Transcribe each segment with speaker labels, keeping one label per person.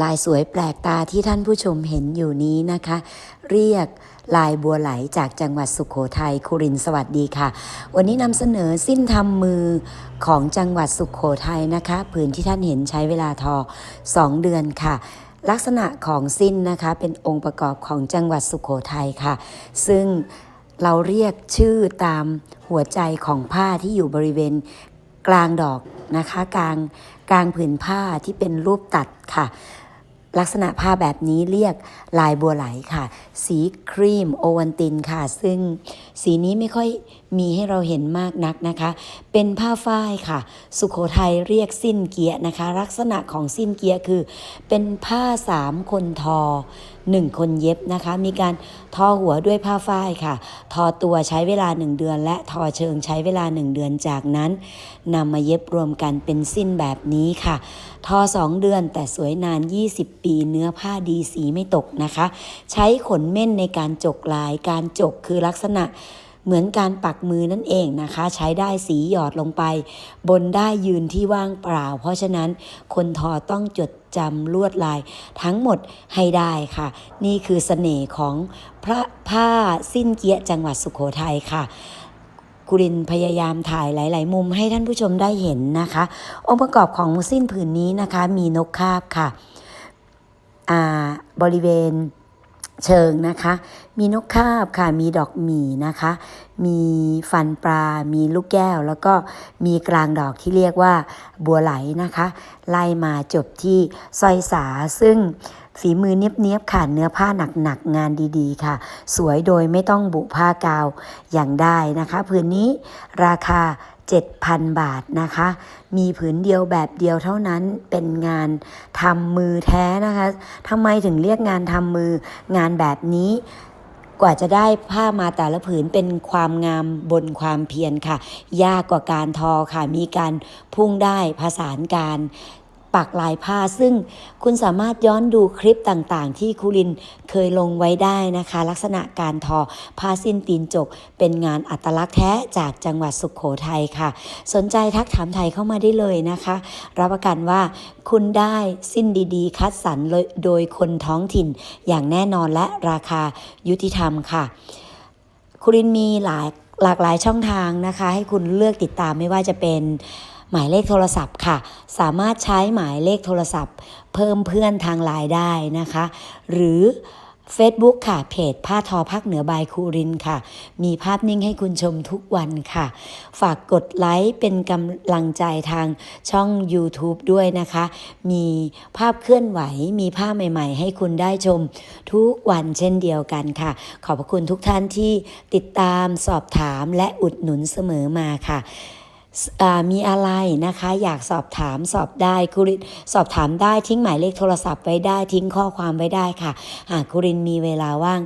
Speaker 1: ลายสวยแปลกตาที่ท่านผู้ชมเห็นอยู่นี้นะคะ เรียกลายบัวไหลจากจังหวัดสุขโขทัยคุรินสวัสดีค่ะ วันนี้นำเสนอสิ้นทำมือของจังหวัดสุขโขทัยนะคะ ผืนที่ท่านเห็นใช้เวลาทอ 2 เดือนค่ะ ลักษณะของสิ้นนะคะ เป็นองค์ประกอบของจังหวัดสุขโขทัยค่ะ ซึ่งเราเรียกชื่อตามหัวใจของผ้าที่อยู่บริเวณกลางดอกนะคะ กลางกลางผืนผ้าที่เป็นรูปตัดค่ะ ลักษณะผ้าแบบนี้เรียกลายบัวไหลค่ะ สีครีมโอวันตินค่ะ ซึ่งสีนี้ไม่ค่อยมีให้เราเห็นมากนักนะคะ เป็นผ้าฝ้ายค่ะ สุขโขทัยเรียกสิ้นเกียนะคะ ลักษณะของสิ้นเกียคือ เป็นผ้าสามคนทอหนึ่งคนเย็บนะคะ มีการทอหัวด้วยผ้าฝ้ายค่ะ ทอตัวใช้เวลาหนึ่งเดือน และทอเชิงใช้เวลาหนึ่งเดือนจากนั้นนำมาเย็บรวมกันเป็นสิ้นแบบนี้ค่ะ ทอ 2 เดือนแต่สวยนาน 20 ปีเนื้อผ้าดีสีไม่ตกนะคะ ใช้ขนเม่นในการจกลายการจกคือลักษณะเหมือนการปักมือนั่นเองนะคะ ใช้ได้สีหยอดลงไป บนได้ยืนที่ว่างเปล่า เพราะฉะนั้นคนทอต้องจด จำลวดลายทั้งหมดให้ได้ค่ะ นี่คือเสน่ห์ของพระผ้าสิ้นเกียะจังหวัดสุโขทัยค่ะกุรินพยายามถ่ายหลาย ๆ มุมให้ท่านผู้ชมได้เห็นนะคะ องค์ประกอบของสิ้นผืนนี้นะคะ มีนกคาบค่ะอ่าบริเวณ เชิงนะคะ มีนกคาบค่ะ มีดอกหมี่นะคะ มีฟันปลา มีลูกแก้ว แล้วก็มีกลางดอกที่เรียกว่าบัวไหลนะคะ ไล่มาจบที่สร้อยสาซึ่ง ฝีมือเนียบๆค่ะเนื้อผ้าหนักๆงานดีๆ ค่ะ สวยโดยไม่ต้องบุผ้ากาวอย่างได้นะคะผืนนี้ราคา 7,000 บาทนะคะ มีผืนเดียวแบบเดียวเท่านั้นเป็นงานทำมือแท้นะคะทำไมถึงเรียกงานทำมืองานแบบนี้กว่าจะได้ผ้ามาแต่ละผืนเป็นความงามบนความเพียรค่ะ ยากกว่าการทอค่ะ มีการพุ่งได้ผสานการ ปักลายผ้า ซึ่งคุณสามารถย้อนดูคลิปต่างๆ ที่ครูรินเคยลงไว้ได้นะคะ ลักษณะการทอผ้าสิ้นตีนจก เป็นงานอัตลักษณ์แท้จากจังหวัดสุขโขทัยค่ะ สนใจทักถามไทยเข้ามาได้เลยนะคะ รับประกันว่าคุณได้สิ้นดีๆ คัดสรรโดยคนท้องถิ่นอย่างแน่นอนและราคายุติธรรมค่ะคุรินมีหลายหลากหลายช่องทางนะคะ ให้คุณเลือกติดตามไม่ว่าจะเป็น หมายเลขโทรศัพท์ค่ะ สามารถใช้หมายเลขโทรศัพท์ เพิ่มเพื่อนทางไลน์ได้นะคะ หรือ Facebook ค่ะ เพจผ้าทอภาคเหนือบายคูรินค่ะ มีภาพนิ่งให้คุณชมทุกวันค่ะ ฝากกดไลค์เป็นกำลังใจทางช่อง YouTube ด้วยนะคะ มีภาพเคลื่อนไหว มีภาพใหม่ ๆ ให้คุณได้ชมทุกวันเช่นเดียวกันค่ะ ขอบพระคุณทุกท่านที่ติดตามสอบถามและอุดหนุนเสมอมาค่ะ มีอะไรนะคะ อยากสอบถามสอบได้คุรินสอบถามได้ทิ้งหมายเลขโทรศัพท์ไว้ได้ทิ้งข้อความไว้ได้ค่ะ หากคุรินมีเวลาว่าง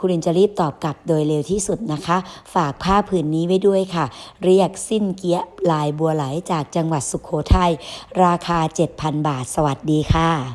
Speaker 1: คุรินจะรีบตอบกลับโดยเร็วที่สุดนะคะ ฝากผ้าผืนนี้ไว้ด้วยค่ะ เรียกสิ้นเกียลายบัวไหลจากจังหวัดสุขโขทัยราคา 7,000 บาท สวัสดีค่ะ